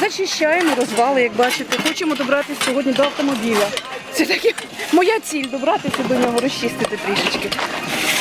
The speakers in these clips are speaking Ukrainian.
Зачищаємо розвали, як бачите. Хочемо добратися сьогодні до автомобіля. Це таки моя ціль добратися до нього, розчистити трішечки.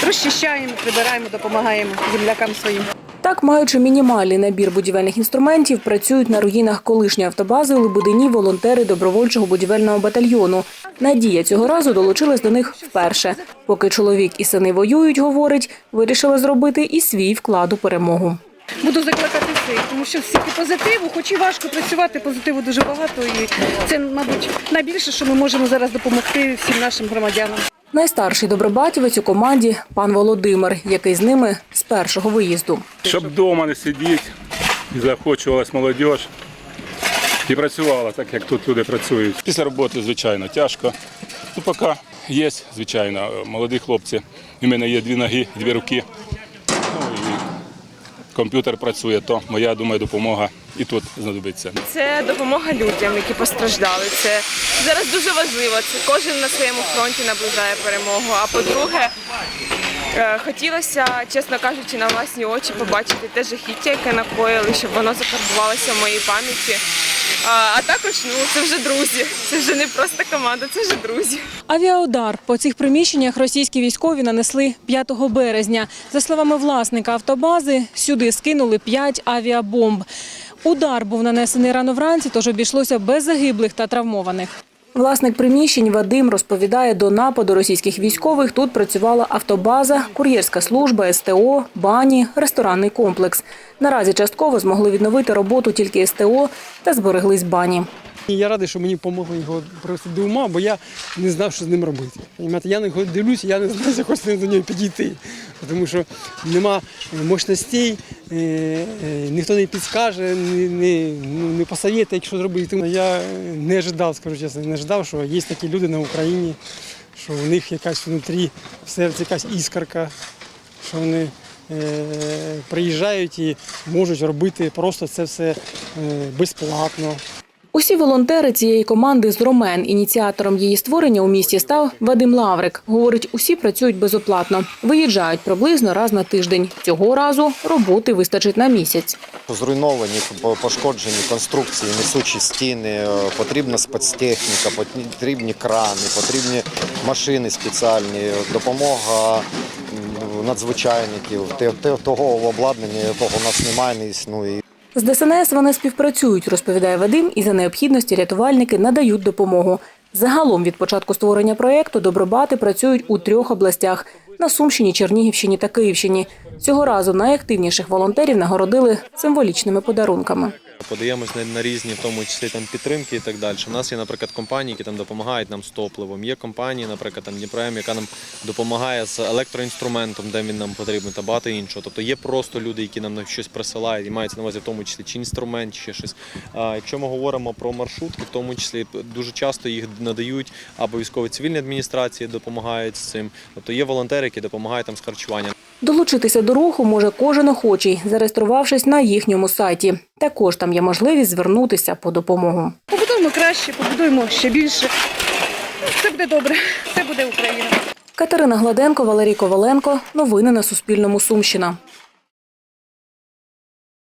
Розчищаємо, прибираємо, допомагаємо землякам своїм. Так, маючи мінімальний набір будівельних інструментів, працюють на руїнах колишньої автобази у Лебедині волонтери добровольчого будівельного батальйону. Надія цього разу долучилась до них вперше. Поки чоловік і сини воюють, говорить, вирішила зробити і свій вклад у перемогу. Буду закликати всіх, тому що стільки позитиву, хоч і важко працювати, позитиву дуже багато. І це, мабуть, найбільше, що ми можемо зараз допомогти всім нашим громадянам. Найстарший добробатівець у команді пан Володимир, який з ними з першого виїзду. Щоб вдома не сидіти, і заохочувалась молодь і працювала так, як тут люди працюють. Після роботи, звичайно, тяжко. Ну, поки є, звичайно, молоді хлопці. У мене є дві ноги, дві руки. Комп'ютер працює, то моя, думаю, допомога і тут знадобиться. Це допомога людям, які постраждали. Це зараз дуже важливо. Це кожен на своєму фронті наближає перемогу. А по-друге, е, хотілося, чесно кажучи, на власні очі побачити те жахіття, яке накоїли, щоб воно закарбувалося в моїй пам'яті. А, також ну це вже друзі. Це вже не просто команда, це вже друзі. Авіаудар по цих приміщеннях російські військові нанесли 5 березня. За словами власника автобази, сюди скинули 5 авіабомб. Удар був нанесений рано вранці, тож обійшлося без загиблих та травмованих. Власник приміщень Вадим розповідає, до нападу російських військових тут працювала автобаза, кур'єрська служба, СТО, бані, ресторанний комплекс. Наразі частково змогли відновити роботу тільки СТО та збереглись бані. Я радий, що мені допомогли його привести до ума, бо я не знав, що з ним робити. Я на нього дивлюся, я не знаю, як до нього підійти. Тому що нема мощностей, е, е, ніхто не підскаже, не, не, ну, не посоветує, якщо зробити. Я не ожидав, скажу чесно, не ожидав, що є такі люди на Україні, що у них якась внутрі в серці якась іскорка, що вони е, приїжджають і можуть робити просто це все безплатно. Усі волонтери цієї команди з Ромен. Ініціатором її створення у місті став Вадим Лаврик. Говорить, усі працюють безоплатно. Виїжджають приблизно раз на тиждень. Цього разу роботи вистачить на місяць. Зруйновані, пошкоджені конструкції, несучі стіни, е, потрібна спецтехніка, потрібні крани, потрібні машини спеціальні, допомога надзвичайників, того обладнання, якого у нас немає, не існує. З ДСНС вони співпрацюють, розповідає Вадим, і за необхідності рятувальники надають допомогу. Загалом від початку створення проєкту добробати працюють у трьох областях на Сумщині, Чернігівщині та Київщині. Цього разу найактивніших волонтерів нагородили символічними подарунками. Подаємось на, на різні, в тому числі там підтримки і так далі. У нас є, наприклад, компанії, які там допомагають нам з топливом. Є компанії, наприклад, там Дніпром, яка нам допомагає з електроінструментом, де він нам потрібен, та багато іншого. Тобто є просто люди, які нам щось присилають, і мається на увазі в тому числі чи інструмент, чи щось. А якщо ми говоримо про маршрутки, в тому числі дуже часто їх надають або військові цивільні адміністрації допомагають з цим. Тобто є волонтери, які допомагають там з харчуванням. Долучитися до руху може кожен охочий, зареєструвавшись на їхньому сайті. Також там є можливість звернутися по допомогу. Побудуємо краще, побудуємо ще більше. Все буде добре, все буде Україна. Катерина Гладенко, Валерій Коваленко. Новини на Суспільному. Сумщина.